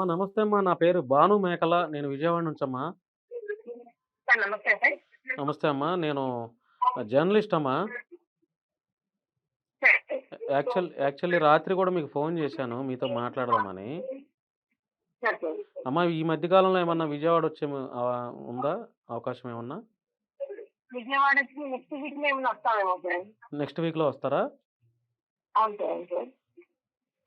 అమ్మా నమస్తే అమ్మా. నా పేరు భాను మేకల. నేను విజయవాడ నుంచి అమ్మా సార్ నమస్తే సార్. నమస్తే అమ్మా. నేను జర్నలిస్ట్ అమ్మా. యాక్చువల్ యాక్చువల్లీ రాత్రి కూడా మీకు ఫోన్ చేశాను. మీతో మాట్లాడదామని. అమ్మా ఈ మధ్యకాలంలో ఏమన్నా విజయవాడ వచ్చే ఉందా? అవకాశం ఏమన్నా? నెక్స్ట్ వీక్ వీక్లో వస్తారా అవును సార్ అవును సార్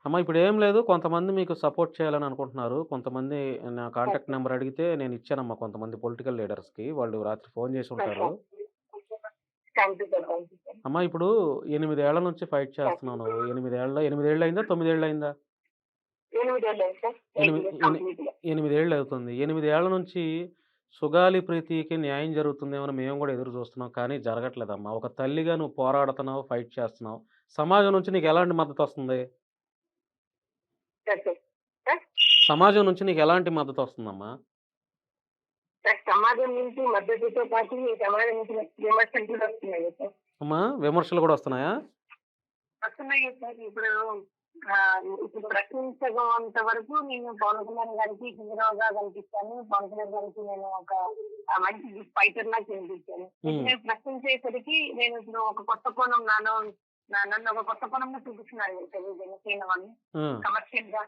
అమ్మా ఇప్పుడు ఏం లేదు. కొంతమంది మీకు సపోర్ట్ చేయాలని అనుకుంటున్నారు. కొంతమంది నా కాంటాక్ట్ నెంబర్ అడిగితే నేను ఇచ్చానమ్మా కొంతమంది పొలిటికల్ లీడర్స్కి. వాళ్ళు రాత్రి ఫోన్ చేసి ఉంటారు. అమ్మా ఇప్పుడు ఎనిమిదేళ్ళ నుంచి ఫైట్ చేస్తున్నావు. నువ్వు ఎనిమిదేళ్ళ ఎనిమిదేళ్ళు అయిందా తొమ్మిదేళ్ళు అయిందా ఎనిమిది ఏళ్ళు ఎనిమిది- ఎనిమిదేళ్ళు అవుతుంది ఎనిమిదేళ్ళ నుంచి సుగాలి ప్రీతికి న్యాయం జరుగుతుందేమో మేము కూడా ఎదురు చూస్తున్నాం. కానీ జరగట్లేదమ్మా. ఒక తల్లిగా నువ్వు పోరాడుతున్నావు ఫైట్ చేస్తున్నావు. సమాజం నుంచి నీకు ఎలాంటి మద్దతు వస్తుంది సమాజం నుంచి నీకు ఎలాంటి మద్దతు వస్తుందమ్మా? సమాజం నుంచి మద్దతుతో పాటు సమాజం నుంచి విమర్శలు కూడా వస్తున్నాయి అమ్మా విమర్శలు కూడా వస్తున్నాయా? వస్తున్నాయి సార్ ఇప్పుడు ఇప్పుడు ప్రశ్నించగంత వరకు నేను పవన్ కళ్యాణ్ గారికి హీరోగా కనిపిస్తాను. పవన్ కళ్యాణ్ గారికి నేను ఒక మంచి ఫైటర్ లా కనిపించాను. నేను ప్రశ్నించేసరికి నేను ఇప్పుడు ఒక కొత్త కోణం నాలో నా- నన్ను ఒక కొత్త కోణంలో చూపిస్తున్నారు జనసేన వాళ్ళు కమర్షియల్గా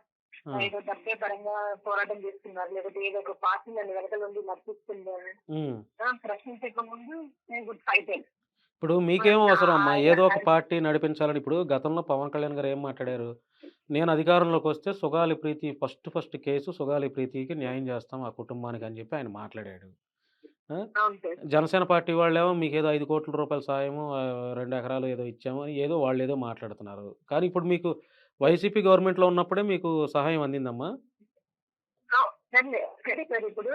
ఏదో డబ్బే పరంగా పోరాటం చేస్తున్నారు లేకపోతే ఏదో ఒక పార్టీ నన్ను వెనక నుండి నడిపిస్తున్నారు. ప్రశ్నించక ముందు నేను ఫైటర్ ఇప్పుడు మీకేం అవసరం అమ్మా? ఏదో ఒక పార్టీ నడిపించాలని ఇప్పుడు గతంలో పవన్ కళ్యాణ్ గారు ఏం మాట్లాడారు? నేను అధికారంలోకి వస్తే Sugali Preethi first first case Sugali ప్రీతికి న్యాయం చేస్తాం ఆ కుటుంబానికి అని చెప్పి ఆయన మాట్లాడాడు. జనసేన పార్టీ వాళ్ళేమో మీకు ఏదో ఐదు కోట్ల రూపాయల సాయము రెండు ఎకరాలు ఏదో ఇచ్చాము అని ఏదో వాళ్ళు ఏదో మాట్లాడుతున్నారు. కానీ ఇప్పుడు మీకు వైసీపీ గవర్నమెంట్లో ఉన్నప్పుడే మీకు సహాయం అందిందమ్మా? ఇప్పుడు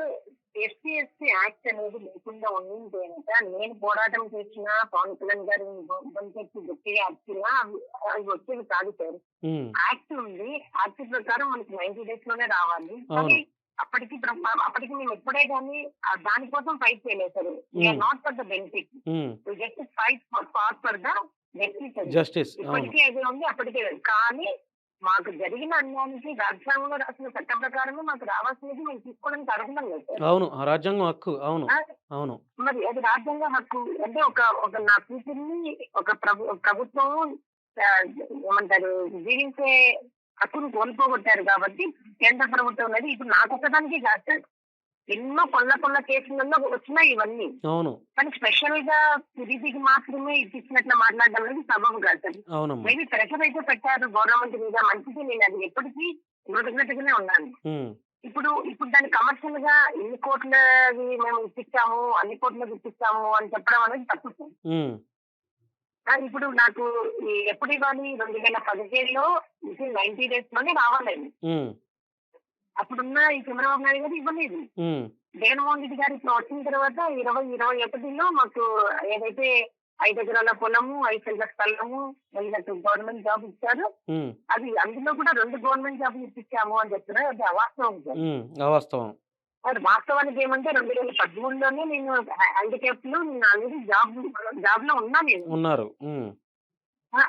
ఎస్సీ ఎస్టీ యాక్ట్ అనేది లేకుండా ఉండింది కనుక నేను పోరాటం చేసినా పవన్ కళ్యాణ్ గారు గొంతెత్తి గట్టిగా అర్చినా అవి వచ్చేవి కాదు సార్. యాక్ట్ ఉంది. యాక్ట్ ప్రకారం మనకి నైన్టీ డేస్లోనే రావాలి అప్పటికి అప్పటికి మేము ఎప్పుడే కానీ దానికోసం ఫైట్ చేయలేదు sir. Not for the benefit just fight far for the benefit justice ఇప్పటికీ అది ఉంది అప్పటికే. కానీ మాకు జరిగిన అన్యాయానికి రాజ్యాంగంలో రాసిన చట్టం ప్రకారమే మాకు రావాల్సినది మేము తీసుకోవడానికి అర్హులం లేదు. అవును రాజ్యాంగం హక్కు అవును అవును. మరి అది రాజ్యాంగ హక్కు అంటే ఒక ఒక నా కూతుర్ని ఒక ప్రభు ప్రభుత్వం ఏమంటారు జీవించే హక్కును కోల్పోగొట్టారు కాబట్టి కేంద్ర ప్రభుత్వం అనేది ఇప్పుడు నాకు ఒకదానికి కాదు. సార్. ఎన్నో కొల్ల కొల్ల కేసులలో వచ్చినాయి ఇవన్నీ. అవును. కానీ స్పెషల్గా తిరిగికి మాత్రమే ఇచ్చినట్లు మాట్లాడడం అనేది సబబు కాదు సార్ మేబీ ప్రెషర్ అయితే పెట్టారు గవర్నమెంట్ మీద మంచిది నేను అది ఎప్పటికీ కృతజ్ఞతగానే ఉన్నాను. ఇప్పుడు ఇప్పుడు దాన్ని కమర్షియల్గా ఎన్ని కోట్లవి మేము ఇప్పించాము అన్ని కోట్లు ఇప్పించాము అని చెప్పడం అనేది తప్పు. సార్. ఆ, ఇప్పుడు నాకు ఎప్పుడు ఇవ్వాలి? రెండు వేల పదిహేడులో నైన్టీ డేస్లోనే రావాలండి అప్పుడున్న ఈ చంద్రబాబు నాయుడు గారు ఇవ్వలేదు. జగన్మోహన్ రెడ్డి గారు ఇప్పుడు వచ్చిన తర్వాత ఇరవై ఇరవై ఒకటిలో మాకు ఏదైతే ఐదు ఎకరాల పొలము ఐదు సెంట్ల స్థలము వీళ్ళకి గవర్నమెంట్ జాబ్ ఇచ్చారు. అది అందులో కూడా రెండు గవర్నమెంట్ జాబ్ ఇప్పించాము అని చెప్తున్నారు. అది అవాస్తవం అవాస్తవం. వాస్తవానికి ఏమంటే రెండు వేల పదమూడులోనే నేను హ్యాండిక్యాప్లో నేను ఆల్రెడీ జాబ్ జాబ్లో ఉన్నా నేను. ఉన్నారు.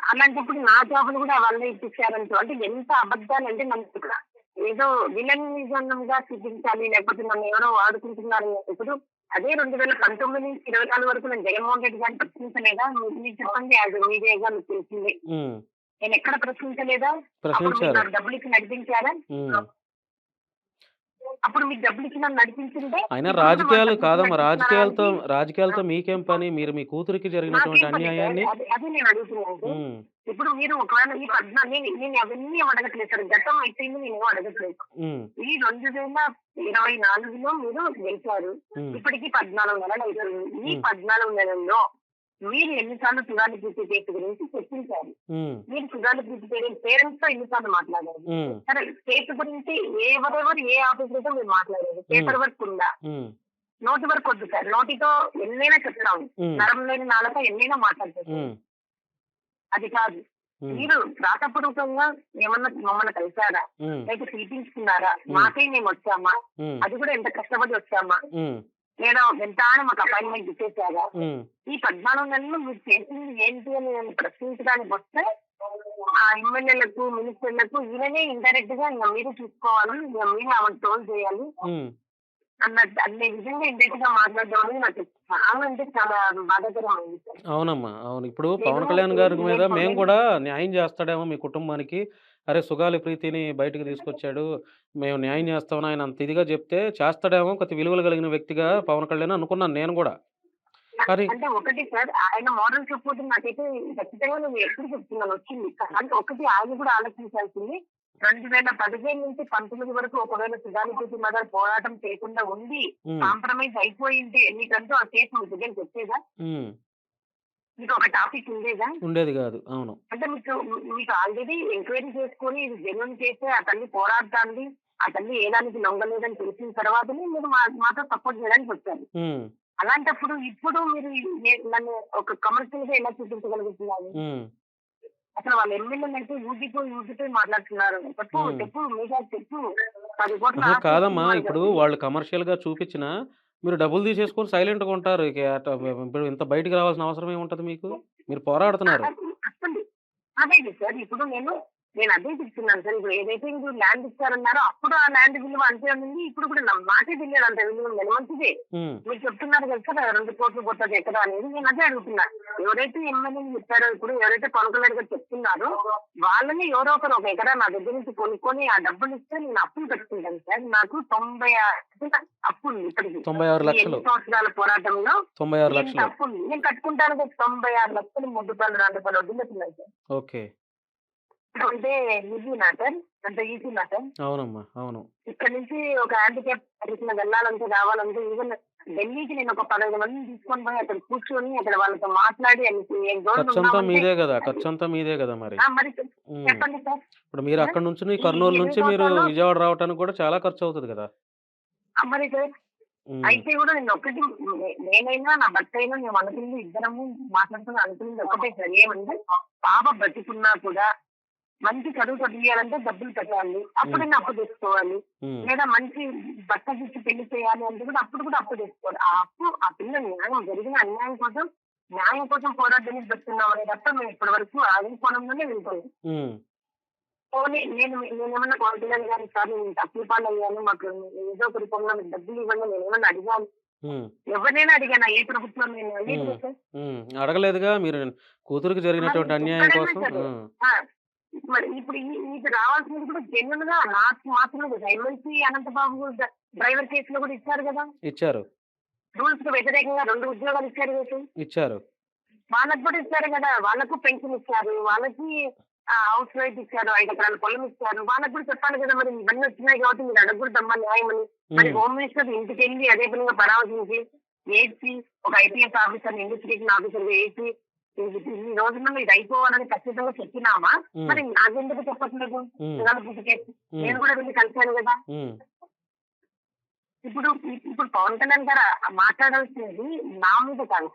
అలాంటప్పుడు నా జాబులు కూడా వాళ్ళే ఇప్పించారంటూ అంటే ఎంత అబద్ధాలు అంటే నన్ను ఇక్కడ ఏదో విలనిజం గా చూపించాలి లేకపోతే నన్ను ఎవరో వాడుకుంటున్నారు ఇప్పుడు అదే రెండు వేల పంతొమ్మిది నుంచి ఇరవై నాలుగు వరకు నేను జగన్మోహన్ రెడ్డి గారిని ప్రశ్నించలేదా? మీరు చెప్పండి యాజ్ మీడియాగా మీకు తెలిసిందే. నేను ఎక్కడ ప్రశ్నించలేదా? డబ్బులు ఇచ్చి నడిపించారా. అప్పుడు మీకు డబ్బులు ఇచ్చి నన్ను అయినా ఇప్పుడు రాజకీయాలు కాదమ్మా రాజకీయాలతో? రాజకీయాలతో మీకేం పని? మీరు మీ కూతురికి జరిగినటువంటి? అన్యాయాన్ని అది- నేను అడుగుతున్నాను ఇప్పుడు మీరు ఒకవేళ ఈ పద్నా నేను నేను అవన్నీ అడగట్లేదు సార్. గతం అయిపోయింది నేను అడగట్లేదు. ఈ రెండు వేల ఇరవై నాలుగులో మీరు గెలిచారు. ఇప్పటికి పద్నాలుగు నెలలు అవుతుంది ఈ. పద్నాలుగు నెలల్లో మీరు ఎన్నిసార్లు సుగాలి పూర్తి కేసు గురించి చర్చించారు మీరు సుగాలి పూర్తి పేరెంట్స్తో ఎన్నిసార్లు మాట్లాడారు? సరే కేసు గురించి ఎవరెవరు ఏ ఆఫీసర్తో మీరు మాట్లాడారు? పేపర్ వర్క్ ఉందా? నోటి వర్క్ వద్దు సార్. నోటితో ఎన్నైనా ఉమ్, నరం లేని నాలుక ఎన్నైనా మాట్లాడతారు అది కాదు. మీరు రాతపూర్వకంగా ఏమన్నా మమ్మల్ని కలిసారా లేకపోతే పిలిపించుకున్నారా? మాకై మేము వచ్చామా? అది కూడా ఎంత కష్టపడి వచ్చామా? లేదా ఎంత అని మాకు అపాయింట్మెంట్ ఇచ్చేసారా. ఈ పద్నాలుగు నెలలు మీరు చేసింది ఏంటి అని నేను ప్రశ్నించడానికి వస్తే ఆ ఎమ్మెల్యేలకు మినిస్టర్లకు ఈయననే ఇండైరెక్ట్గా ఇంకా మీరు చూసుకోవాలి ఇంకా మీరు ఆమె ట్రోల్ చేయాలి. అన్నట్టు. అనే విధంగా ఇండైరెక్ట్గా మాట్లాడడం అనేది నాకు చాలా అంటే చాలా బాధాకరమైంది. అవునమ్మా అవును. ఇప్పుడు నేను పవన్ కళ్యాణ్ గారి నేను మీద మేము నేను- కూడా న్యాయం చేస్తాడేమో మీ కుటుంబానికి. అరే సుగాలి ప్రీతిని బయటకు తీసుకొచ్చాడు. మేము న్యాయం చేస్తామని ఆయన అంత ఇదిగా చెప్తే చేస్తాడేమో కొద్ది విలువలు కలిగిన వ్యక్తిగా పవన్ కళ్యాణ్ అనుకున్నాను నేను కూడా. అంటే ఒకటి సార్ ఆయన మోడల్ సపోర్ట్ నాకైతే ఖచ్చితంగా నేను ఎప్పుడు చెప్తున్నాను వచ్చింది. అంటే ఒకటి ఆయన కూడా ఆలోచించాల్సింది రెండు వేల పదిహేను నుంచి పంతొమ్మిది వరకు ఒకవేళ సుధానిపూర్తి మదర్ పోరాటం చేయకుండా ఉండి కాంప్రమైజ్ అయిపోయింటే మీకంటూ ఆ కేసు దగ్గరికి వచ్చేదా? ఉమ్, మీకు ఒక టాపిక్ ఉండేదా? ఉండేది కాదు. అవును. అంటే మీకు మీకు ఆల్రెడీ ఎంక్వైరీ చేసుకొని ఇది జెన్యున్ చేస్తే ఆ తల్లి పోరాడుతుంది ఆ తల్లి ఏ దానికి లొంగలేదని తెలిసిన తర్వాతనే మీరు మాతో సపోర్ట్ చేయడానికి వచ్చారు. అలాంటప్పుడు ఇప్పుడు మీరు నన్ను ఒక కమర్షియల్గా ఎలా చూపించగలుగుతున్నారు? అసలు వాళ్ళ ఎమ్మెల్యేలు అయితే ఊగిపోయి ఊగిపోయి మాట్లాడుతున్నారు. చెప్పు. చెప్పు మీగా చెప్పు. కాదమ్మా. ఇప్పుడు. వాళ్ళు కమర్షియల్గా చూపించిన మీరు డబ్బులు తీసేసుకొని సైలెంట్గా ఉంటారు ఇక ఇప్పుడు ఇంత బయటికి రావాల్సిన అవసరం ఏముంటది మీకు మీరు పోరాడుతున్నారు అదే సార్ ఇప్పుడు నేను నేను అదే చెప్తున్నాను సార్. ఇప్పుడు ఏదైతే మీరు ల్యాండ్ ఇచ్చారన్నారో అప్పుడు ఆ ల్యాండ్ విలువ అంతే ఉంది. ఇప్పుడు కూడా మాకే తెలియదు అంత విలువ ఉందని మంచిదే మీరు చెప్తున్నారు కదా సార్ రెండు కోట్లు కొట్టదు ఎక్కడ అనేది నేను అదే అడుగుతున్నా. ఎవరైతే ఎమ్మెల్యే చెప్పారో ఇప్పుడు ఎవరైతే కళ్యాణ్ గారు చెప్తున్నారో వాళ్ళని ఎవరో ఒకరు ఒక ఎకరా నా దగ్గర నుంచి కొనుక్కొని ఆ డబ్బులు ఇస్తే నేను అప్పులు కట్టుకుంటాను సార్. నాకు తొంభై ఆరు అప్పు ఉంది ఇప్పటికి. తొంభై ఆరు లక్షలు. సంవత్సరాల పోరాటంలో తొంభై ఆరు లక్షలు. అప్పు ఉంది. నేను కట్టుకుంటాను కదా తొంభై ఆరు లక్షలు మూడు రూపాయలు రెండు రూపాయలు వచ్చినాయి సార్. ఓకే. అంటే ఈజీ మ్యాటర్ అంటే ఈజీ మ్యాటర్. అవునమ్మా అవును. ఇక్కడ నుంచి ఒక హ్యాండిక్యాప్ వెళ్ళాలంటే రావాలంటే ఈవెన్ ఢిల్లీకి నేను ఒక పదహైదు మందిని తీసుకొని పోయి అక్కడ కూర్చొని అక్కడ వాళ్ళతో మాట్లాడి వాళ్ళకి ఏం రోజులు ఖర్చు అంతా ఉన్నామంటే- మీదే కదా ఖర్చు అంతా మీదే కదా మరి. చెప్పండి సార్. ఇప్పుడు మీరు అక్కడ నుంచి కర్నూలు నుంచి మీరు విజయవాడ రావడానికి కూడా చాలా ఖర్చు అవుతుంది కదా. మరి సార్ అయితే కూడా నేను ఒకటి నేనైనా నా భర్త అయినా మేము అనుకుంది ఇద్దరము మాట్లాడుతున్నా అనుకున్నది ఒకటే సార్. ఏమంటే పాప బతికున్నా కూడా మంచి చదువు చదివియాలంటే డబ్బులు పెట్టాలి. అప్పుడు అప్పు తెచ్చుకోవాలి. లేదా మంచి బట్ట ఇచ్చి పెళ్ళి చేయాలి అంటే కూడా అప్పుడు కూడా అప్పు తెచ్చుకోవాలి. ఆ అప్పు ఆ పిల్ల న్యాయం జరిగిన అన్యాయం కోసం న్యాయం కోసం పోరాటానికి పెడుతున్నాం అనే తప్ప మేము ఇప్పటి వరకు ఆగిపోవడంలోనే వెళ్తాం ఉమ్, పోనీ నేను నేనేమన్నా కళ్యాణ్ గారి సార్ నేను తప్పులు పాలు అయ్యాను మాకు ఏదో ఒక రూపంలో మీకు డబ్బులు ఇవ్వండి నేను ఏమన్నా అడిగాను ఎవరినైనా అడిగాను ఏ ప్రభుత్వం నేను. అడగలేదుగా మీరు కూతురికి జరిగినటువంటి అన్యాయం కోసం. మరి ఇప్పుడు ఇది రావాల్సింది కూడా జెన్యున్గా నాకు మాత్రమే కదా ఎమ్మెల్సీ అనంతబాబు డ్ర- డ్రైవర్ కేసులో కూడా ఇచ్చారు కదా? ఇచ్చారు. రూల్స్కు వ్యతిరేకంగా రెండు ఉద్యోగాలు ఇచ్చారు కదా ఇచ్చారు. వాళ్ళకు కూడా ఇచ్చారు కదా? వాళ్ళకు పెన్షన్ ఇచ్చారు వాళ్ళకి హౌస్ వైఫ్ ఇచ్చారు ఐదు ఎకరాల పొలం ఇచ్చారు. వాళ్ళకు కూడా చెప్పాలి కదా మరి ఇవన్నీ వచ్చినాయి కాబట్టి మీరు అడగకూడదమ్మా న్యాయం అని మరి హోమ్ మినిస్టర్ ఇంటికి వెళ్ళి అదే పనిగా పరామర్శించి ఏసీ ఒక ఐపీఎస్ ఆఫీసర్ ఇన్వెస్టిగేషన్ ఆఫీసర్ వేసి ఈ రోజుల్లో ఇది అయిపోవాలని ఖచ్చితంగా చెప్పినామా? మరి నాకెందుకు చెప్పట్లేదు? నేను కూడా వెళ్ళి కలిశాను కదా. ఇప్పుడు ఇప్పుడు పవన్ కళ్యాణ్ గారు మాట్లాడాల్సినది నా మీద కాదు.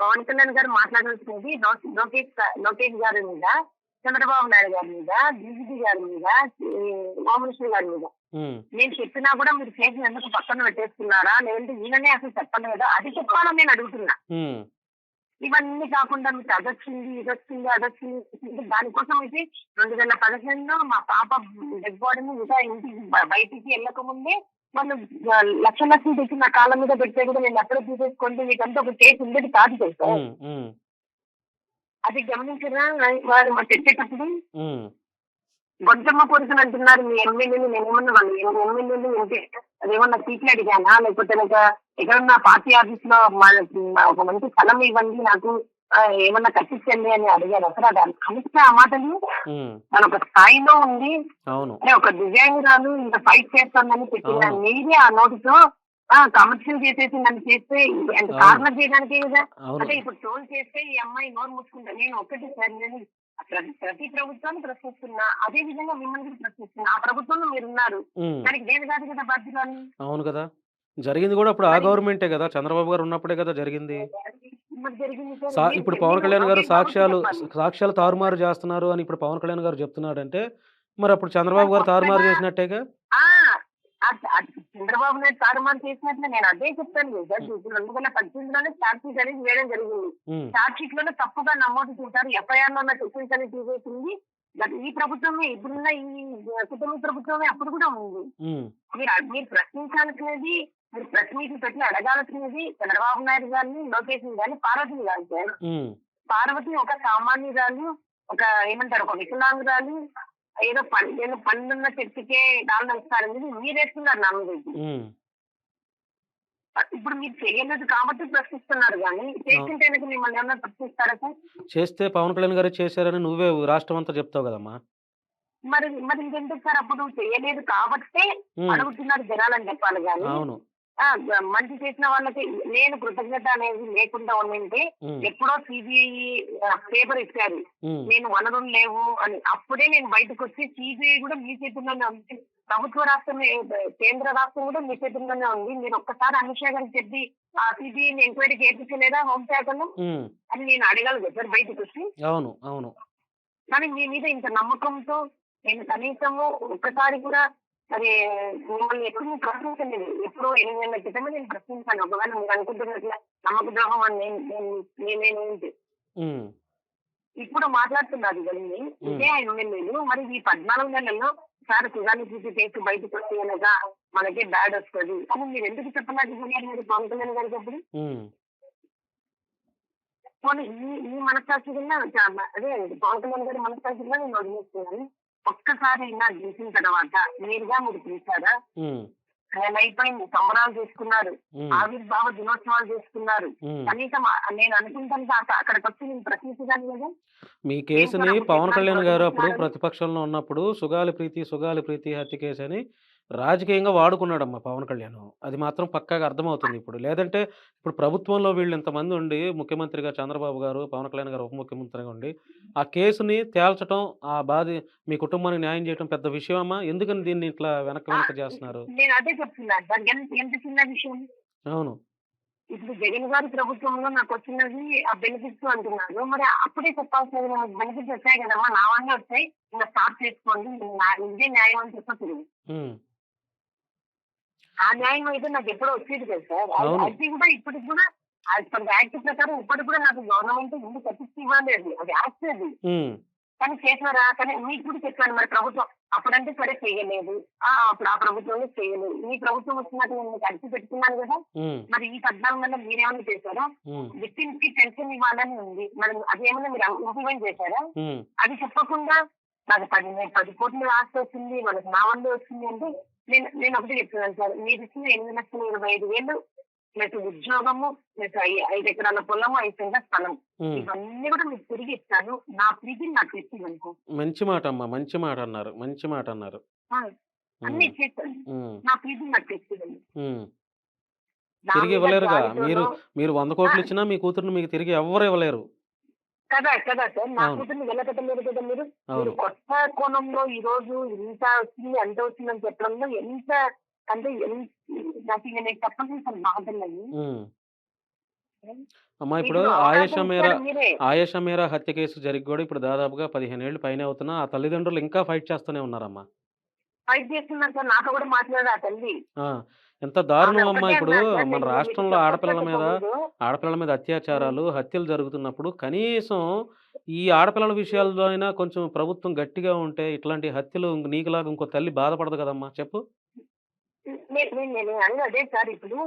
పవన్ కళ్యాణ్ గారు మాట్లాడాల్సినది లో- లోకేష్ లోకేష్ గారి మీద చంద్రబాబు నాయుడు గారి మీద డీజీపీ గారి మీద హోమమినిస్టర్ గారి మీద. నేను చెప్పినా కూడా మీరు చేసిన ఎందుకు పక్కన పెట్టేస్తున్నారా? లేదంటే ఈయననే అసలు చెప్పలేదా అది చెప్పాలని నేను అడుగుతున్నా. ఇవన్నీ కాకుండా మీకు అదొచ్చింది ఇదొచ్చింది అదొచ్చింది దానికోసం అయితే రెండు వేల పదిహేనులో మా పాప డెడ్ బాడీని ఇంకా ఇంటికి బయటికి వెళ్ళక ముందే వాళ్ళు లక్ష లక్షలు తెచ్చి నా కాళ్ళ మీద పెడితే కూడా నేను ఎక్కడ తీసేసుకోండి మీకంతా ఒక కేసు ఉండేది కాదు తెలుసా? అది గమనించరా? వారు మా తెచ్చేటప్పుడు గొంతమ్మ కోరికలు అంటున్నారు మీ ఎమ్మెల్యేలు నేనేమన్నా వాళ్ళు ఎమ్మెల్యేలు ఏంటి అదేమన్నా సీట్లు అడిగానా? లేకపోతే నాకు ఎక్కడన్నా పార్టీ ఆఫీస్లో ఒక మంచి స్థలం ఇవ్వండి నాకు ఏమన్నా కట్టించండి అని అడిగారు. అసలు అది కనిపిస్తే ఆ మాటలు? ఉమ్, తన ఒక స్థాయిలో ఉంది. ఒక డిజైనరాలు ఇంత ఫైట్ చేస్తుందని అవును. మీరే ఆ నోటితో కమర్షియల్ చేసేసి నన్ను చేస్తే అంటే. కార్నర్ చేయడానికే కదా? అంటే ఇప్పుడు ట్రోల్ చేస్తే ఈ అమ్మాయి నోరు ముచ్చుకుంటా నేను ఒకటి సార్ నేను ప్రతి ప్రభుత్వాన్ని ప్రశ్నిస్తున్నా అదే విధంగా మిమ్మల్ని కూడా ప్రశ్నిస్తున్నా. ఆ ప్రభుత్వంలో మీరు ఉన్నారు దానికి నేను కాదు కదా బాధ్యురాలు? అవును కదా. జరిగింది కూడా ఇప్పుడు ఆ గవర్నమెంటే కదా. చంద్రబాబు గారు ఉన్నప్పుడే కదా జరిగింది. ఇప్పుడు పవన్ కళ్యాణ్ గారు సాక్ష్యాలు. సాక్ష్యాలు తారుమారు చేస్తున్నారు అని ఇప్పుడు పవన్ కళ్యాణ్ గారు చెప్తున్నాడంటే మరి అప్పుడు చంద్రబాబు గారు తారుమారు చేసినట్టేగా? చంద్రబాబు నాయుడు తారుమారు చేసినట్లు నేను అదే చెప్తాను కదా ఇప్పుడు రెండు వేల పద్దెనిమిదిలోనే ఛార్జ్ షీట్ అనేది వేయడం జరిగింది. ఛార్జ్ షీట్లోనే తప్పుగా నమోదు చేశారు. ఎఫ్ఐఆర్లో ఉన్న సెక్షన్స్ అని తీసేసింది. గత- ఈ ప్రభుత్వమే ఇప్పుడున్న ఈ కుటుంబ ప్రభుత్వమే అప్పుడు కూడా ఉంది. మీరు మీరు ప్రశ్నించాల్సినది మీరు ప్రశ్నించి పెట్టి అడగాల్సినది చంద్రబాబు నాయుడు గారిని లోకేష్ గారిని పార్వతిని గారు సార్. పార్వతి ఒక సామాన్యురాలు ఒక ఏమంటారు ఒక వికలాంగురాలు ఏదో పం ఏదో పండున్న చెట్టుకే దాని నడుస్తారనేది మీరేస్తున్నారు నా మీద ఇప్పుడు. మీరు చేయలేదు కాబట్టి ప్రశ్నిస్తున్నారు కానీ చేస్తుంటే కనుక మిమ్మల్ని ఏమన్నా ప్రశ్నిస్తారా చేస్తే పవన్ కళ్యాణ్ గారు చేశారని నువ్వే రాష్ట్రం అంతా చెప్తావు కదమ్మా. మరి మరి ఇంకెందుకు సార్ అప్పుడు చేయలేదు కాబట్టే అడుగుతున్నారు జనాలని చెప్పాలి కానీ. అవును. మంచి చేసిన వాళ్ళకి నేను కృతజ్ఞత అనేది లేకుండా ఉండింటే ఉమ్, ఎప్పుడో సిబిఐ పేపర్ ఇచ్చారు. నేను వనరులు లేవు అని. అప్పుడే నేను బయటకు వచ్చి సిబిఐ కూడా మీ చేతుల్లోనే ఉంది. ప్రభుత్వ రాష్ట్రం కేంద్ర రాష్ట్రం కూడా మీ చేతుల్లోనే ఉంది. మీరు ఒక్కసారి అమిత్ షా గారికి చెప్పి ఆ సిబిఐని ఎంక్వైరీకి ఏపించలేదా హోంశాఖను అని నేను అడగలను సార్ బయటకు వచ్చి. అవును అవును. కానీ మీ మీద ఇంత నమ్మకంతో నేను కనీసము ఒక్కసారి కూడా మరి మిమ్మల్ని ఎప్పుడు ప్రశ్నించలేదు. ఎప్పుడో ఎనిమిది నెలల క్రితమే నేను ప్రశ్నించాను. ఒకవేళ మీరు అనుకుంటున్నట్ల నమ్మక ద్రోహం అని నేను నేను- ఉమ్, ఇప్పుడు మాట్లాడుతున్నారు ఇవన్నీ ఇదే ఆయన ఎమ్మెల్యేలు మరి ఈ పద్నాలుగు నెలల్లో సార్ సుగాని చూసి కేసు బయటకు వస్తే అనగా మనకే బ్యాడ్ వస్తుంది. అని మీరు ఎందుకు చెప్పలేకపోయారు మీరు పవన్ కళ్యాణ్ గారికి అప్పుడు పోనీ ఈ ఈ మనస్సాక్షి కింద అదే పవన్ కళ్యాణ్ గారి మనస్సాక్షి కింద నేను వదిలేస్తున్నాను. ఒక్కసారి ఇలా గెలిచిన తర్వాత మీరుగా మీరు పిలిచారా? నెల అయిపోయింది సంబరాలు చేసుకున్నారు. ఆవిర్భావ దినోత్సవాలు చేసుకున్నారు. కనీసం నేను అనుకుంటాను కాక అక్కడికి వచ్చి నేను ప్రశ్నించదాన్ని కదా? మీ కేసుని పవన్ కళ్యాణ్ గారు అప్పుడు ప్రతిపక్షంలో ఉన్నప్పుడు సుగాలి ప్రీతి సుగాలి ప్రీతి హత్య కేసు అని రాజకీయంగా వాడుకున్నాడమ్మా పవన్ కళ్యాణ్. అది మాత్రం పక్కాగా అర్థమవుతుంది ఇప్పుడు. లేదంటే ఇప్పుడు ప్రభుత్వంలో వీళ్ళు ఇంతమంది ఉండి ముఖ్యమంత్రిగా చంద్రబాబు గారు పవన్ కళ్యాణ్ గారు ఉప ముఖ్యమంత్రిగా ఉండి ఆ కేసుని తేల్చడం ఆ బాధ మీ కుటుంబానికి న్యాయం చేయడం పెద్ద విషయమా ఎందుకని దీన్ని ఇట్లా వెనక వెనక చేస్తున్నారు? నేను అదే చెప్తున్నాను విషయం? అవును. ఇప్పుడు జగన్ గారి ప్రభుత్వంలో నాకు వచ్చినది ఆ బెనిఫిట్స్ అంటున్నారు. మరి అప్పుడే చెప్పాల్సినది నాకు బెనిఫిట్స్ వచ్చాయి కదమ్మా. నా వల్లే వచ్చాయి. ఇంకా స్టార్ట్ చేసుకోండి. ఇదే న్యాయం అని చెప్పచ్చు ఆ న్యాయం అయితే నాకు ఎప్పుడో వచ్చేది కదా సార్. అది- కూడా ఇప్పటికి కూడా యాక్ట్ ప్రకారం ఇప్పటికి కూడా నాకు గవర్నమెంట్ ఇల్లు కట్టించి ఇవ్వలేదు? అది యాక్ట్ అది కానీ చేసినారా? కానీ మీకు కూడా చెప్పాను మరి ప్రభుత్వం. అప్పుడంటే సరే చేయలేదు. ఆ అప్పుడు ఆ ప్రభుత్వంలో చేయలేదు. ఈ ప్రభుత్వం వచ్చినాక నేను మీకు అడిచి పెట్టుకున్నాను కదా. మరి ఈ పద్నాలుగు నెలలు మీరేమన్నా చేశారా? విక్టిమ్స్కి టెన్షన్ ఇవ్వాలని ఉంది. మరి అదేమన్నా మీరు ఇంప్లిమెంట్ చేశారా? అది చెప్పకుండా నాకు పది పది కోట్లు ఆస్తి వచ్చింది మనకు నా వల్ల వచ్చింది అంటే నేను నేను ఒకటి చెప్తున్నాను సార్. మీరు ఇచ్చిన ఎనిమిది లక్షల ఇరవై ఐదు వేలు ప్లస్ ఉద్యోగము ప్లస్ ఐ- ఐదు ఎకరాల పొలము ఐదు సెంట్ల స్థలం. ఇవన్నీ కూడా మీకు తిరిగి ఇస్తాను. నా ప్రీతిని నాకు ఇచ్చింది అనుకో మంచి మాట అమ్మా మంచి మాట అన్నారు. మంచి మాట అన్నారు. అన్ని ఇచ్చేస్తాను నా ప్రీతిని నాకు ఇచ్చింది ఉమ్. తిరిగి ఇవ్వలేరుగా. మీరు మీరు వంద కోట్లు ఇచ్చినా మీ కూతురుని మీకు తిరిగి ఎవ్వరు ఇవ్వలేరు. కదా కదా సార్. నా. కూతుర్ని వెళ్ళకట్టలేదు కదా మీరు? మీరు కొత్త కోణంలో ఈ రోజు ఇంత వచ్చింది అంత వచ్చిందని చెప్పడంలో ఎంత అంటే ఎంత నాకు ఇంకా నేను చెప్పండి సార్ ఉమ్. అమ్మా ఇప్పుడు ఆయేషా మీరా ఆయేషా మీరా హత్య కేసు జరిగి కూడా ఇప్పుడు దాదాపుగా పదిహేను ఏళ్ళు పైన అవుతున్నా ఆ తల్లిదండ్రులు ఇంకా ఫైట్ చేస్తూనే ఉన్నారమ్మా. ఫైట్ చేస్తున్నారు సార్ నాతో కూడా మాట్లాడారు ఆ తల్లి. ఎంత దారుణం అమ్మా ఇప్పుడు మన రాష్ట్రంలో ఆడపిల్లల మీద. ఆడపిల్లల మీద అత్యాచారాలు హత్యలు జరుగుతున్నప్పుడు కనీసం ఈ ఆడపిల్లల విషయాల్లో అయినా కొంచెం ప్రభుత్వం గట్టిగా ఉంటే ఇట్లాంటి హత్యలు ఇంక నీకులాగా ఇంకో తల్లి బాధపడదు కదమ్మా? చెప్పు. నేను అదే సార్ ఇప్పుడు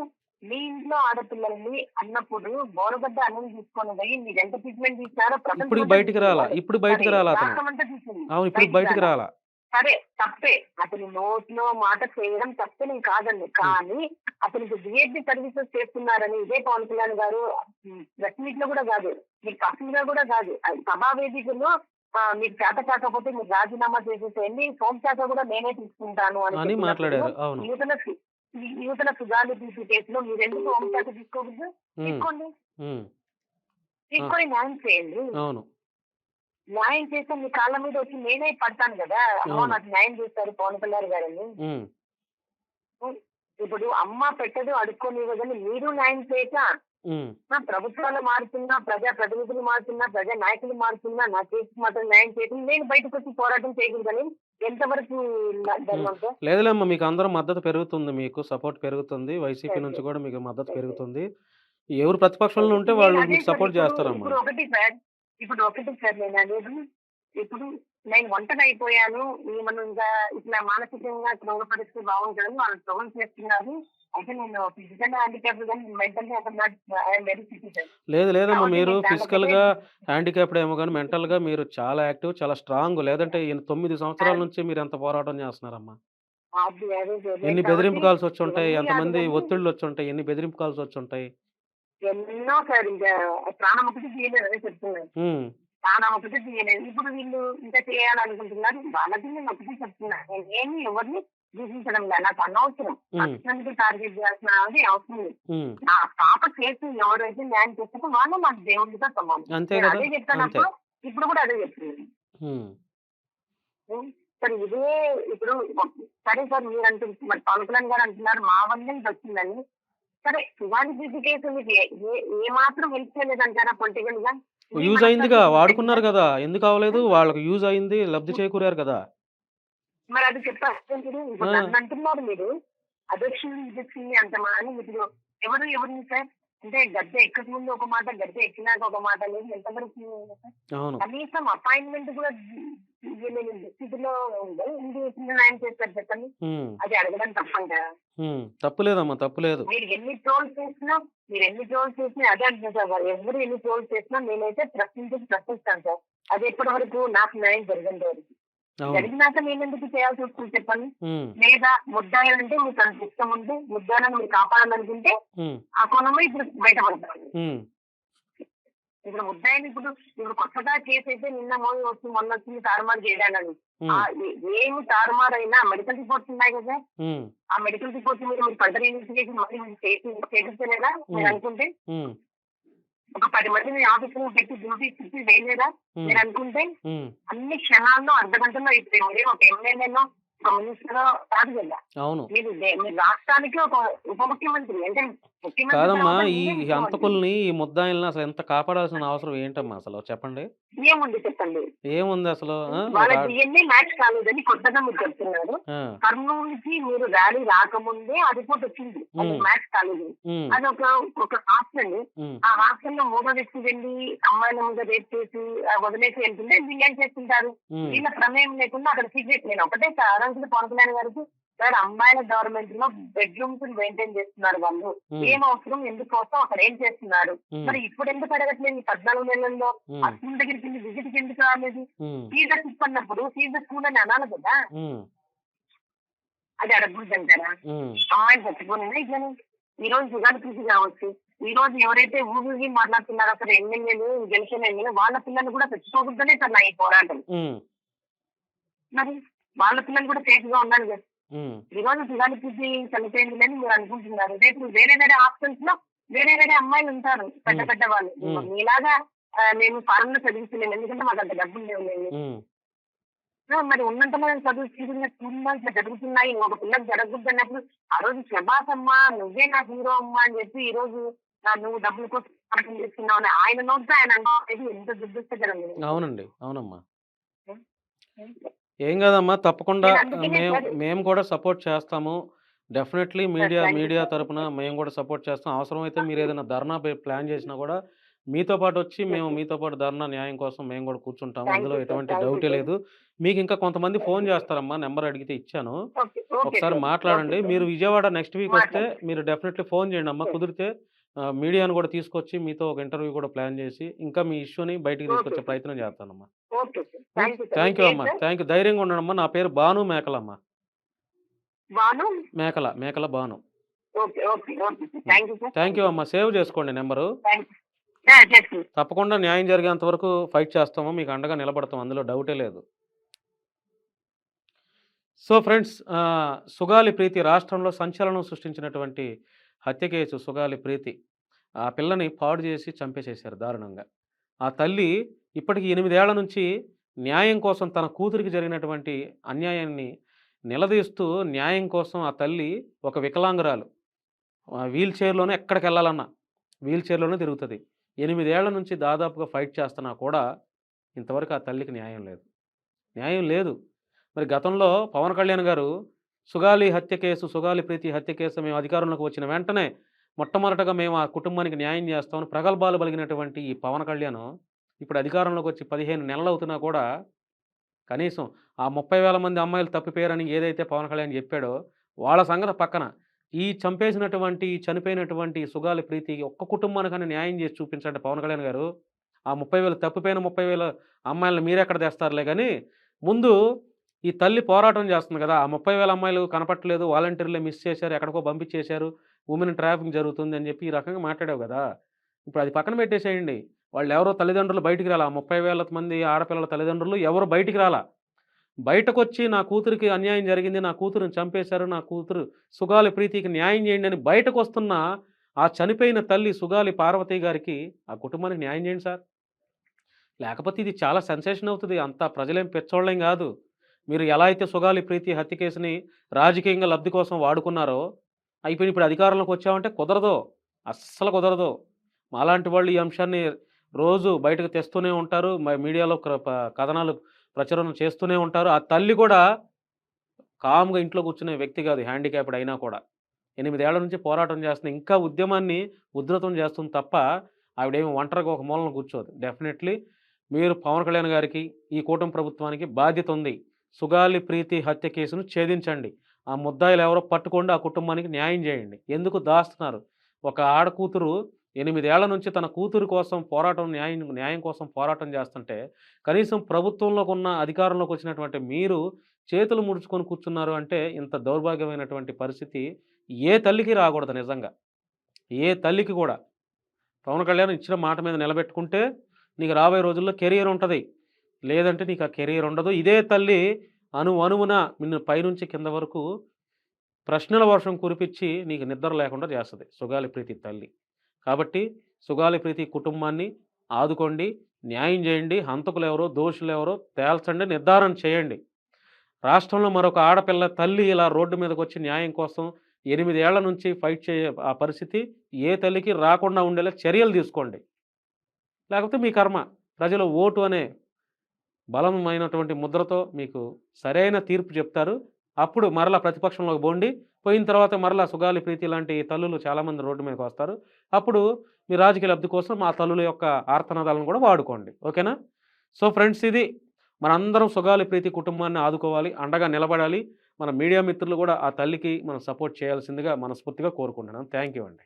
మీ ఇంట్లో ఆడపిల్లల్ని అన్నప్పుడు బోరగడ్డ అన్నం తీసుకొని పోయి మీరు ఎంత ట్రీట్మెంట్ ప్రపంచం ఇప్పుడు బయటికి రాలా. ఇప్పుడు బయటికి రాలా. అవును ఇప్పుడు బయటికి రాలా. సరే తప్పే. అతని నోట్లో మాట చేయడం తప్పే నేను కాదండి. కానీ అతనికి బిఎడ్డి సర్వీసెస్ చేస్తున్నారని ఇదే పవన్ కళ్యాణ్ గారు ప్రెస్ మీట్లో కూడా కాదు. మీకు పర్సనల్గా కూడా కాదు. సభా వేదికలో మీకు చేత కాకపోతే మీరు రాజీనామా చేసేసేయండి. హోంశాఖ కూడా నేనే తీసుకుంటాను అని మాట్లాడారు. ఈ యువతల సుగాలి తీసి కేసులో మీరు ఎందుకు హోంశాఖ తీసుకోకూడదు? ఉమ్, తీసుకోండి. తీసుకొని న్యాయం చేయండి. అవును. న్యాయం చేస్తే మీ కాళ్ళ మీద వచ్చి నేనే పడతాను కదా? అమ్మో. నాకు న్యాయం చేస్తారు పవన్ కళ్యాణ్ గారని. ఇప్పుడు అమ్మ పెట్టదు అడుక్కోనివ్వదని మీరు న్యాయం చేయక నా ప్రభుత్వాలు మారుతున్నా ప్రజా ప్రతినిధులు మారుతున్నా ప్రజా నాయకులు మారుతున్నా నా కేసు మాత్రం న్యాయం చేయకుండా నేను బయటకు వచ్చి పోరాటం చేయకూడదని ఎంతవరకు లేదులేమ్మా మీకు అందరూ మద్దతు పెరుగుతుంది మీకు సపోర్ట్ పెరుగుతుంది వైసీపీ. నుంచి కూడా మీకు మద్దతు పెరుగుతుంది. ఎవరు ప్రతిపక్షంలో ఉంటే వాళ్ళు మీకు సపోర్ట్ చేస్తారమ్మా. ఒకటి సార్ ఇప్పుడు ఒకటి సార్ నేను అనేది ఇప్పుడు నేను ఒంటరి అయిపోయాను. ఈమెను ఇంకా ఇట్లా మానసికంగా కృంగ పరిస్థితి బాగుంటుంది వాళ్ళు ట్రోల్ చేస్తున్నారు. అయితే నేను ఫిజికల్ హ్యాండిక్యాప్ కానీ మెంటల్ లేదు లేదమ్మా మీరు నేను దాని ఫిజికల్గా హ్యాండిక్యాప్డ్ ఏమో కానీ మెంటల్గా మీరు చాలా యాక్టివ్ చాలా స్ట్రాంగ్ లేదంటే ఈయన తొమ్మిది సంవత్సరాల నుంచి మీరు ఎంత పోరాటం చేస్తున్నారమ్మా? ఎన్ని బెదిరింపు కాల్స్ వచ్చి ఉంటాయి? ఎంతమంది ఒత్తిళ్ళు వచ్చి ఉంటాయి? ఎన్ని బెదిరింపు కాల్స్ వచ్చి ఉంటాయి? ఎన్నో సార్ ఇంకా ప్రాణం ఒకటి తీయలేదు అదే చెప్తున్నాను ఉమ్, ప్రాణం ఒకటి తీయలేదు. ఇప్పుడు వీళ్ళు ఇంకా చేయాలనుకుంటున్నారు. వాళ్ళకి నేను ఒకటి చెప్తున్నా. నేను ఏమి ఎవరిని దూషించడం లేదు. నాకు అనవసరం. ఉమ్, పర్సనల్ టార్గెట్ చేయాల్సిన అది అవసరం లేదు. నా పాప కేసు ఎవరైతే న్యాయం చేస్తారో వాళ్ళు మాకు దేవుడితో సమానం. అదే చెప్తానప్పుడు ఇప్పుడు కూడా అదే చెప్తున్నాను సరే ఇదే ఇప్పుడు సరే సార్ మీరు అంటున్నారు మరి పవన్ కళ్యాణ్ గారు అంటున్నారు మా వల్లే ఇది వచ్చిందని. సరే శివాని బీసీ కేసు మీకు ఏ- మాత్రం హెల్ప్ చేయలేదంటారా పొలిటికల్గా? యూజ్ అయిందిగా వాడుకున్నారు కదా ఎందుకు అవ్వలేదు వాళ్ళకి యూజ్ అయింది లబ్ధి చేకూరారు కదా. మరి అది చెప్పారు అంటున్నారు మీరు. అధ్యక్షులు ఇదొచ్చింది అంత మా అని ఇప్పుడు ఎవరు ఎవరిని సార్? అంటే గద్దె ఎక్కక ముందు ఒక మాట గద్దె ఎక్కినాక ఒక మాట అనేది ఎంతవరకు కనీసం అపాయింట్మెంట్ కూడా అది అడగడం తప్పంటారా ఉమ్, తప్పులేదమ్మా తప్పులేదు. మీరు ఎన్ని ట్రోల్స్ చేసినా మీరు ఎన్ని ట్రోల్స్ చేసినా అదే అంటున్నారు సార్ ఎవరు ఎన్ని ట్రోల్స్ చేసినా నేనైతే ప్రశ్నించి ప్రశ్నిస్తాను సార్. అది ఎప్పటి వరకు నాకు న్యాయం జరిగేంత వరకు జరిగినాక నేను ఎందుకు చేయాల్సి వస్తుంది చెప్పండి? లేదా ముద్దాయాలంటే మీకు అంత ఇష్టం ఉంటే ముద్దాయాలను మీరు కాపాడాలనుకుంటే ఆ కోణంలో ఇప్పుడు బయటపడతారు ఇప్పుడు ముద్దాయిని ఇప్పుడు ఇప్పుడు కొత్తగా కేసు అయితే నిన్న మోయి వస్తుంది మొన్న వచ్చింది తారుమారు ఏ- ఏమి తారుమారు అయినా మెడికల్ రిపోర్ట్స్ ఉన్నాయి కదా? ఆ మెడికల్ రిపోర్ట్స్ మీరు మీరు ఫర్దర్ ఇన్వెస్టిగేషన్ మీరు చేపించలేదా మీరు. అనుకుంటే? ఒక పది మంది మీ ఆఫీసులో పెట్టి డ్యూటీ ఇచ్చి వేయలేదా? మీరు అనుకుంటే? అన్ని క్షణాల్లో అర్ధ గంటలో అయిపోయింది ఒక ఎమ్మెల్యేలో ఒక మినిస్టర్ కాదు కదా మీరు మీరు రాష్ట్రానికి ఒక ఉప ముఖ్యమంత్రి అంటే ముఖ్యమంత్రి కాదమ్మా తర్వాత ఈ మీరే ముఖ్యమంత్రి. హంతకుల్ని ఈ ముద్దాయిల్ని అసలు ఎంత కాపాడాల్సిన అవసరం ఏంటమ్మా అసలు? చెప్పండి. ఏముంది చెప్పండి? ఏముంది అసలు? ఆ? వాళ్ళ ఒక- డిఎన్ఏ మ్యాచ్ కాలేదని కొత్తగా మీరు చెప్తున్నారు. ఆ, కర్నూలు నుంచి మీరు ర్యాలీ రాకముందే ఆ రిపోర్ట్ వచ్చింది. అది ఉమ్. మ్యాచ్ కాలేదు. ఉమ్, అది ఒక ఒక హాస్టల్ ఉమ్, ఆ హాస్టల్లో మూడో వ్యక్తి వెళ్ళి అమ్మాయిల మీద రేప్ చేసి ఆ, వదిలేసి వెళ్తుంటే వీళ్ళు ఏం చేస్తుంటారు? ఉమ్, వీళ్ళ ప్రమేయం లేకుండా అక్కడ సీక్రెట్ నేను ఒకటే సారాంశం పవన్ కళ్యాణ్ గారికి సార్ అమ్మాయిల గవర్నమెంట్లో బెడ్రూమ్స్ మెయింటైన్ చేస్తున్నారు వాళ్ళు. ఉమ్, ఏం అవసరం? ఎందుకోసం? అక్కడ ఏం చేస్తున్నారు? ఉమ్, మరి ఇప్పుడు ఎందుకు అడగట్లేదు ఈ పద్నాలుగు నెలల్లో? ఆ స్కూల్ దగ్గరికి విజిట్కి ఎందుకు రాలేదు? ఉమ్, ఫీజు ఇస్తున్నప్పుడు ఫీజు స్కూల్ అని అనాలి కదా. అది అడగకూడదు అంటారా అమ్మాయిని చచ్చిపోయినా ఇట్లని ఈ రోజు జుగాలు కృషి కావచ్చు. ఈ రోజు ఎవరైతే ఊరికి మాట్లాడుతున్నారో అక్కడ ఎమ్మెల్యేలు గెలిచిన ఎమ్మెల్యే వాళ్ళ పిల్లలు కూడా తెచ్చుకోకూడదనే సార్ నా ఈ పోరాటం. మరి వాళ్ళ పిల్లలు కూడా సేఫ్గా ఉండాలి కదా. ఉమ్, ఈ రోజు జుగాలి కృషి చనిపోయింది అని మీరు అనుకుంటున్నారు. రేపు వేరే వేరే హాస్టల్స్లో వేరే వేరే అమ్మాయిలు ఉంటారు పెద్ద పెద్ద వాళ్ళు. మీలాగా మేము ఫారెన్లో చదివిస్తున్నాం ఎందుకంటే మాకు అంత డబ్బులు లేవు మేము. మరి ఉన్నంత మనం చదువుతున్న స్కూల్లో ఇట్లా జరుగుతున్నాయి. ఒక పిల్లకి జరగకూడదు అన్నప్పుడు ఆ రోజు శబాస్ అమ్మా నువ్వే నా హీరో అమ్మా అని చెప్పి ఈ రోజు నువ్వు డబ్బుల కోసం చేస్తున్నావు అని ఆయన నోట్తో ఆయన అనేది ఎంత దుర్దృష్టకరం. అవునండి. అవునమ్మా. ఏం కాదమ్మా తప్పకుండా మేము మేము కూడా సపోర్ట్ చేస్తాము డెఫినెట్లీ మీడియా మీడియా. తరపున మేము కూడా సపోర్ట్ చేస్తాం అవసరమైతే మీరు ఏదైనా ధర్నా ప్లాన్ చేసినా కూడా మీతో పాటు వచ్చి మేము మీతో పాటు ధర్నా న్యాయం కోసం మేము కూడా కూర్చుంటాము అందులో. ఎటువంటి డౌటే. లేదు మీకు ఇంకా కొంతమంది ఫోన్ చేస్తారమ్మా నెంబర్ అడిగితే ఇచ్చాను ఒకసారి. మాట్లాడండి. మీరు విజయవాడ నెక్స్ట్ వీక్ వస్తే. మీరు డెఫినెట్లీ ఫోన్ చేయండి అమ్మా. కుదిరితే మీడియాను కూడా తీసుకొచ్చి మీతో ఒక ఇంటర్వ్యూ కూడా ప్లాన్ చేసి ఇంకా మీ ఇష్యూని బయటికి తీసుకొచ్చే. ప్రయత్నం చేస్తానమ్మా. థ్యాంక్ యూ అమ్మా? థ్యాంక్ యూ ధైర్యంగా ఉండడమ్మా. నా పేరు Bhanu మేకలమ్మ. Mekala. Mekala sir. Thank you అమ్మా. సేవ్ చేసుకోండి నెంబరు. తప్పకుండా న్యాయం జరిగేంత వరకు ఫైట్ చేస్తాము. మీకు అండగా నిలబడతాం. అందులో డౌటే లేదు. సో ఫ్రెండ్స్ సుగాలి ప్రీతి రాష్ట్రంలో సంచలనం సృష్టించినటువంటి హత్య కేసు సుగాలి ప్రీతి ఆ పిల్లని పాడు చేసి చంపేసేశారు దారుణంగా. ఆ తల్లి ఇప్పటికి ఎనిమిదేళ్ళ నుంచి న్యాయం కోసం తన కూతురికి జరిగినటువంటి అన్యాయాన్ని నిలదీస్తూ న్యాయం కోసం ఆ తల్లి ఒక వికలాంగురాలు. ఆ వీల్ చైర్లోనే ఎక్కడికి వెళ్ళాలన్నా వీల్ చైర్లోనే తిరుగుతుంది. ఎనిమిదేళ్ళ నుంచి దాదాపుగా ఫైట్ చేస్తున్నా కూడా ఇంతవరకు ఆ తల్లికి న్యాయం లేదు. న్యాయం లేదు. మరి గతంలో పవన్ కళ్యాణ్ గారు సుగాలి హత్య కేసు సుగాలి ప్రీతి హత్య కేసు మేము అధికారంలోకి వచ్చిన వెంటనే మొట్టమొదటగా మేము ఆ కుటుంబానికి న్యాయం చేస్తామని ప్రగల్భాలు పలిగినటువంటి ఈ పవన్ కళ్యాణ్ ఇప్పుడు అధికారంలోకి వచ్చి పదిహేను నెలలు అవుతున్నా కూడా కనీసం ఆ ముప్పై వేల మంది అమ్మాయిలు తప్పిపోయారని ఏదైతే పవన్ కళ్యాణ్ చెప్పాడో, వాళ్ళ సంగతి పక్కన. ఈ చంపేసినటువంటి, చనిపోయినటువంటి సుగాలి ప్రీతి ఒక్క కుటుంబానికైనా న్యాయం చేసి చూపించండి పవన్ కళ్యాణ్ గారు. ఆ 30,000 తప్పిపోయిన ముప్పై వేల అమ్మాయిలను మీరెక్కడ తెస్తారులే కానీ ముందు ఈ తల్లి పోరాటం చేస్తుంది కదా! ఆ ముప్పై వేల అమ్మాయిలు కనపట్లేదు. వాలంటీర్లే మిస్ చేశారు. ఎక్కడికో పంపించేశారు. ఉమెన్ ట్రాఫిక్ జరుగుతుంది అని చెప్పి ఈ రకంగా మాట్లాడావు కదా ఇప్పుడు అది పక్కన పెట్టేసేయండి. వాళ్ళు ఎవరో తల్లిదండ్రులు బయటికి రాలా. 30,000 మంది ఆడపిల్లల తల్లిదండ్రులు ఎవరు బయటికి రాలా. బయటకొచ్చి నా కూతురికి అన్యాయం జరిగింది. నా కూతురిని చంపేశారు. నా కూతురు సుగాలి ప్రీతికి న్యాయం చేయండి అని బయటకొస్తున్న ఆ చనిపోయిన తల్లి సుగాలి పార్వతి గారికి, ఆ కుటుంబానికి న్యాయం చేయండి సార్. లేకపోతే ఇది చాలా సెన్సేషన్ అవుతుంది అంత ప్రజలేం పెచ్చోళ్ళేం కాదు మీరు ఎలా అయితే సుగాలి ప్రీతి హత్య కేసుని రాజకీయంగా లబ్ధి కోసం వాడుకున్నారో, అయిపోయి ఇప్పుడు అధికారంలోకి వచ్చామంటే కుదరదు. అస్సలు కుదరదు. మాలాంటి వాళ్ళు ఈ అంశాన్ని రోజు బయటకు తెస్తూనే ఉంటారు. మీడియాలో కథనాలు ప్రచురణ చేస్తూనే ఉంటారు. ఆ తల్లి కూడా కామ్‌గా ఇంట్లో కూర్చునే వ్యక్తి కాదు హ్యాండిక్యాప్డ్ అయినా కూడా. ఎనిమిదేళ్ళ నుంచి పోరాటం చేస్తుంది. ఇంకా ఉద్యమాన్ని ఉధృతం చేస్తుంది తప్ప, ఆవిడేమి ఒంటరిగా ఒక మూలన కూర్చోదు. డెఫినెట్‌లీ మీరు పవన్ కళ్యాణ్ గారికి, ఈ కూటమి ప్రభుత్వానికి బాధ్యత ఉంది. సుగాలి ప్రీతి హత్య కేసును ఛేదించండి. ఆ ముద్దాయిలు ఎవరో పట్టుకోండి. ఆ కుటుంబానికి న్యాయం చేయండి. ఎందుకు దాస్తున్నారు? ఒక ఆడకూతురు 8 నుంచి తన కూతురు కోసం పోరాటం న్యాయం న్యాయం కోసం పోరాటం చేస్తుంటే, కనీసం ప్రభుత్వంలోకి ఉన్న అధికారంలోకి వచ్చినటువంటి మీరు చేతులు ముడుచుకొని కూర్చున్నారు అంటే, ఇంత దౌర్భాగ్యమైనటువంటి పరిస్థితి ఏ తల్లికి రాకూడదు నిజంగా. ఏ తల్లికి కూడా. పవన్ కళ్యాణ్ ఇచ్చిన మాట మీద నిలబెట్టుకుంటే, నీకు రాబోయే రోజుల్లో కెరియర్ ఉంటుంది లేదంటే నీకు ఆ కెరీర్ ఉండదు. ఇదే తల్లి అను అణువున నిన్ను పైనుంచి కింద వరకు ప్రశ్నల వర్షం కురిపించి నీకు నిద్ర లేకుండా చేస్తుంది సుగాలి ప్రీతి తల్లి. కాబట్టి సుగాలి ప్రీతి కుటుంబాన్ని ఆదుకోండి. న్యాయం చేయండి. హంతకులు ఎవరో దోషులెవరో తేల్చండి. నిర్ధారణ చేయండి. రాష్ట్రంలో మరొక ఆడపిల్ల తల్లి ఇలా రోడ్డు మీదకొచ్చి న్యాయం కోసం ఎనిమిదేళ్ళ నుంచి ఫైట్ చేయ ఆ పరిస్థితి ఏ తల్లికి రాకుండా ఉండేలా చర్యలు తీసుకోండి. లేకపోతే మీ కర్మ. ప్రజలు ఓటు అనే బలమైనటువంటి ముద్రతో మీకు సరైన తీర్పు చెప్తారు. అప్పుడు మరలా ప్రతిపక్షంలోకి బోండి. పోయిన తర్వాత మరలా సుగాలి ప్రీతి లాంటి తల్లులు చాలామంది రోడ్డు మీదకొస్తారు. అప్పుడు మీ రాజకీయ లబ్ధి కోసం ఆ తల్లుల యొక్క ఆర్తనాదాలను కూడా వాడుకోండి. ఓకేనా? సో ఫ్రెండ్స్ ఇది మనందరం సుగాలి ప్రీతి కుటుంబాన్ని ఆదుకోవాలి. అండగా నిలబడాలి. మన మీడియా మిత్రులు కూడా ఆ తల్లికి మనం సపోర్ట్ చేయాల్సిందిగా మనస్ఫూర్తిగా కోరుకుంటున్నాను. థ్యాంక్ యూ అండి.